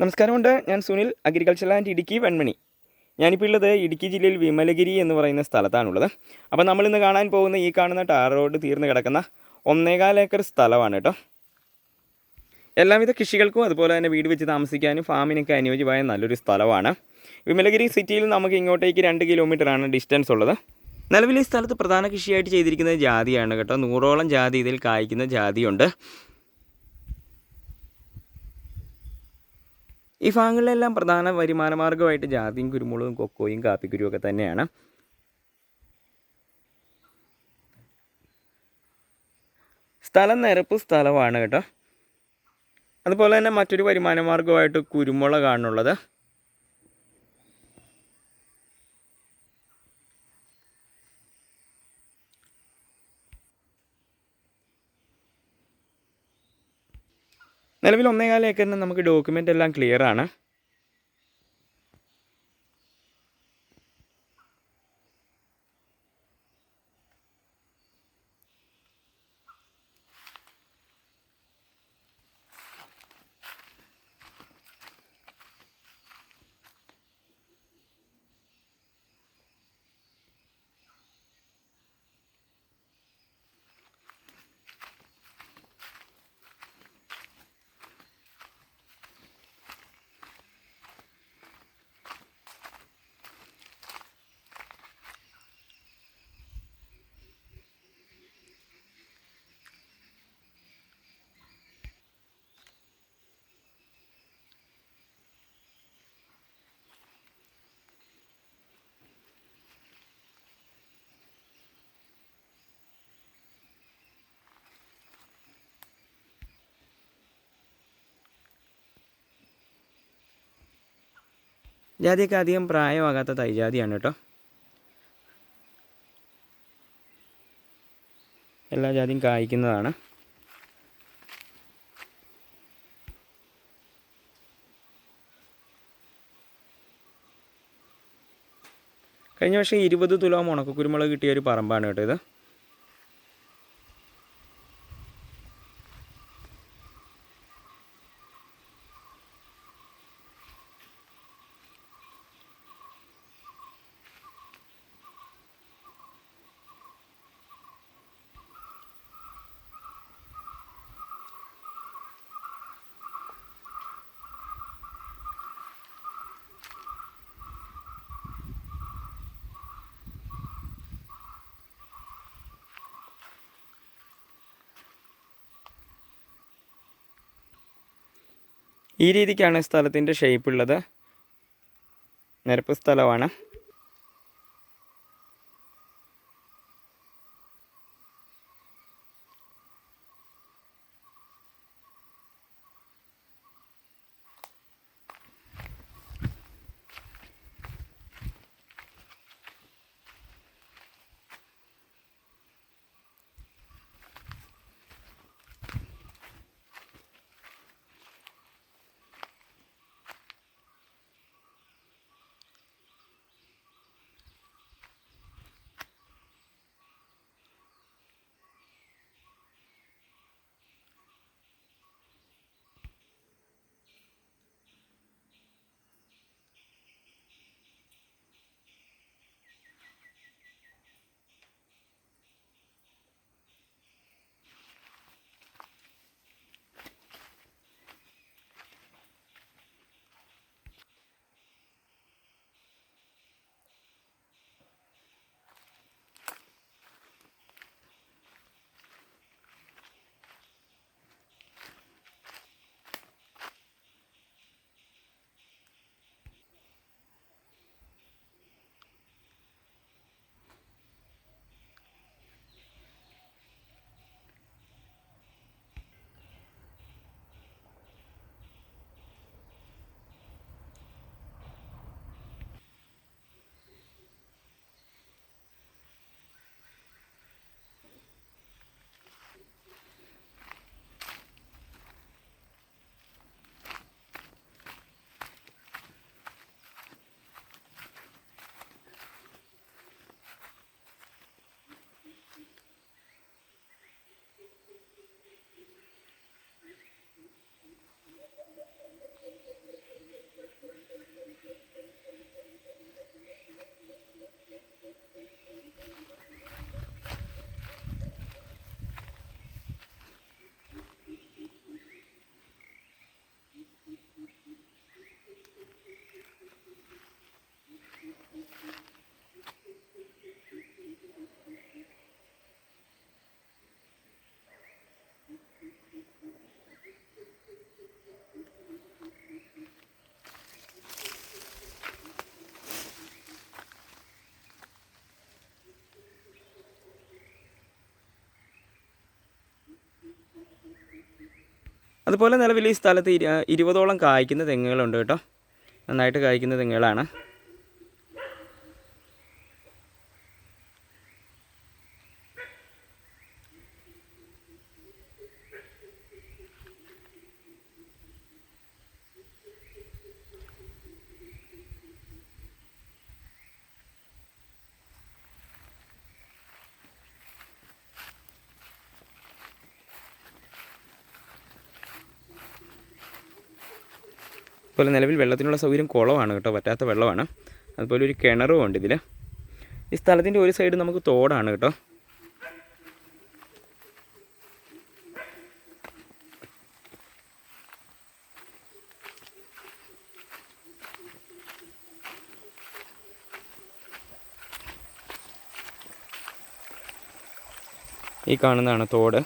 നമസ്കാരമുണ്ട്. ഞാൻ Sunil agriculture and Idukki Venmani. ഞാനിപ്പോൾ ഉള്ളത് ഇടുക്കി ജില്ലയിൽ വിമലഗിരി എന്ന് പറയുന്ന സ്ഥലത്താണുള്ളത്. അപ്പോൾ നമ്മളിന്ന് കാണാൻ പോകുന്ന ഈ കാണുന്ന ടാർ റോഡ് തീർന്ന് കിടക്കുന്ന ഒന്നേകാൽ ഏക്കർ സ്ഥലമാണ് കേട്ടോ. എല്ലാവിധ കൃഷികൾക്കും അതുപോലെ തന്നെ വീട് വെച്ച് താമസിക്കാനും ഫാമിനൊക്കെ അനുയോജ്യമായ നല്ലൊരു സ്ഥലമാണ്. വിമലഗിരി സിറ്റിയിൽ നമുക്ക് ഇങ്ങോട്ടേക്ക് രണ്ട് കിലോമീറ്ററാണ് ഡിസ്റ്റൻസ് ഉള്ളത്. നിലവിൽ ഈ സ്ഥലത്ത് പ്രധാന കൃഷിയായിട്ട് ചെയ്തിരിക്കുന്നത് ജാതിയാണ് കേട്ടോ. നൂറോളം ജാതി ഇതിൽ കായ്ക്കുന്ന ജാതിയുണ്ട്. ഈ ഭാഗങ്ങളിലെല്ലാം പ്രധാന വരുമാന മാർഗമായിട്ട് ജാതിയും കുരുമുളകും കൊക്കോയും കാപ്പിക്കുരു ഒക്കെ തന്നെയാണ്. സ്ഥലം നിരപ്പ് സ്ഥലമാണ് കേട്ടോ. അതുപോലെ തന്നെ മറ്റൊരു വരുമാന മാർഗമായിട്ട് കുരുമുളകാണുള്ളത്. നിലവിൽ ഒന്നേകാല നമുക്ക് ഡോക്യുമെന്റ് എല്ലാം ക്ലിയർ ജാതിയൊക്കെ അധികം പ്രായമാകാത്ത തൈജാതിയാണ് കേട്ടോ. എല്ലാ ജാതിയും കായ്ക്കുന്നതാണ്. കഴിഞ്ഞ വർഷം ഇരുപത് തുലോം ഉണക്കക്കുരുമുളക് കിട്ടിയ ഒരു പറമ്പാണ് കേട്ടോ ഇത്. ഈ രീതിക്കാണ് സ്ഥലത്തിന്റെ ഷേപ്പ് ഉള്ളത്. നിരപ്പ് സ്ഥലമാണ്. അതുപോലെ നിലവിൽ ഈ സ്ഥലത്ത് ഇരു ഇരുപതോളം കായ്ക്കുന്ന തെങ്ങുകളുണ്ട് കേട്ടോ. നന്നായിട്ട് കായ്ക്കുന്ന തെങ്ങുകളാണ്. അതുപോലെ നിലവിൽ വെള്ളത്തിനുള്ള സൗകര്യം കുളമാണ് കേട്ടോ പറ്റാത്ത വെള്ളമാണ്. അതുപോലെ ഒരു കിണറും ഉണ്ട് ഇതിൽ ഈ സ്ഥലത്തിന്റെ ഒരു സൈഡ് നമുക്ക് തോടാണ് കേട്ടോ. ഈ കാണുന്നതാണ് തോട്.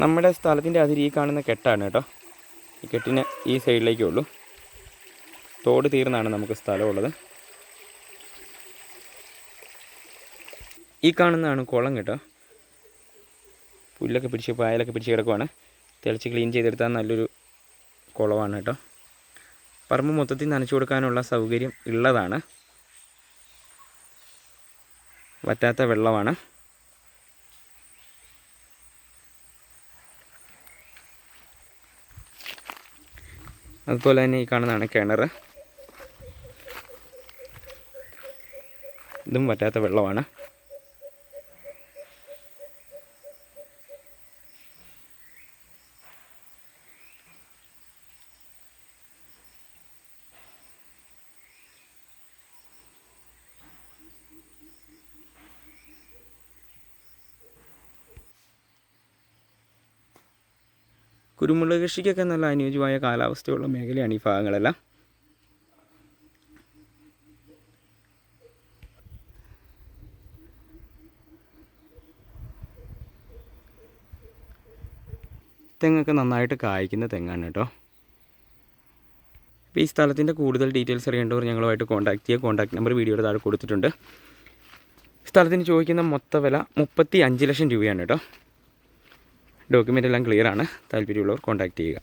നമ്മുടെ സ്ഥലത്തിന്റെ അതിരി ഈ കാണുന്ന കെട്ടാണ് കേട്ടോ. ഈ കെട്ടിന് ഈ സൈഡിലേക്കേ ഉള്ളൂ. തോട് തീർന്നാണ് നമുക്ക് സ്ഥലമുള്ളത്. ഈ കാണുന്നതാണ് കുളം കേട്ടോ. പുല്ലൊക്കെ പിടിച്ച് പായലൊക്കെ പിടിച്ച് കിടക്കുവാണ്. തെളിച്ച് ക്ലീൻ ചെയ്തെടുത്താൽ നല്ലൊരു കുളമാണ് കേട്ടോ. പറമ്പ് മൊത്തത്തിൽ നനച്ചു കൊടുക്കാനുള്ള സൗകര്യം ഉള്ളതാണ്. വറ്റാത്ത വെള്ളമാണ്. അതുപോലെ തന്നെ ഈ കാണുന്നതാണ് കിണർ ഇതും വറ്റാത്ത വെള്ളമാണ്. കുരുമുളക് കൃഷിക്കൊക്കെ നല്ല അനുയോജ്യമായ കാലാവസ്ഥയുള്ള മേഖലയാണ് ഈ ഭാഗങ്ങളെല്ലാം. തെങ്ങൊക്കെ നന്നായിട്ട് കായ്ക്കുന്ന തെങ്ങാണ് കേട്ടോ. അപ്പോൾ ഈ സ്ഥലത്തിന്റെ കൂടുതൽ ഡീറ്റെയിൽസ് അറിയേണ്ടവർ ഞങ്ങളുമായിട്ട് കോൺടാക്ട് ചെയ്യുക. കോൺടാക്ട് നമ്പർ വീഡിയോയുടെ താഴെ കൊടുത്തിട്ടുണ്ട്. സ്ഥലത്തിന് ചോദിക്കുന്ന മൊത്ത വില മുപ്പത്തി ലക്ഷം രൂപയാണ് കേട്ടോ. ഡോക്യുമെന്റ് എല്ലാം ക്ലിയർ ആണ്. താല്പര്യമുള്ളവർ കോൺടാക്ട് ചെയ്യുക.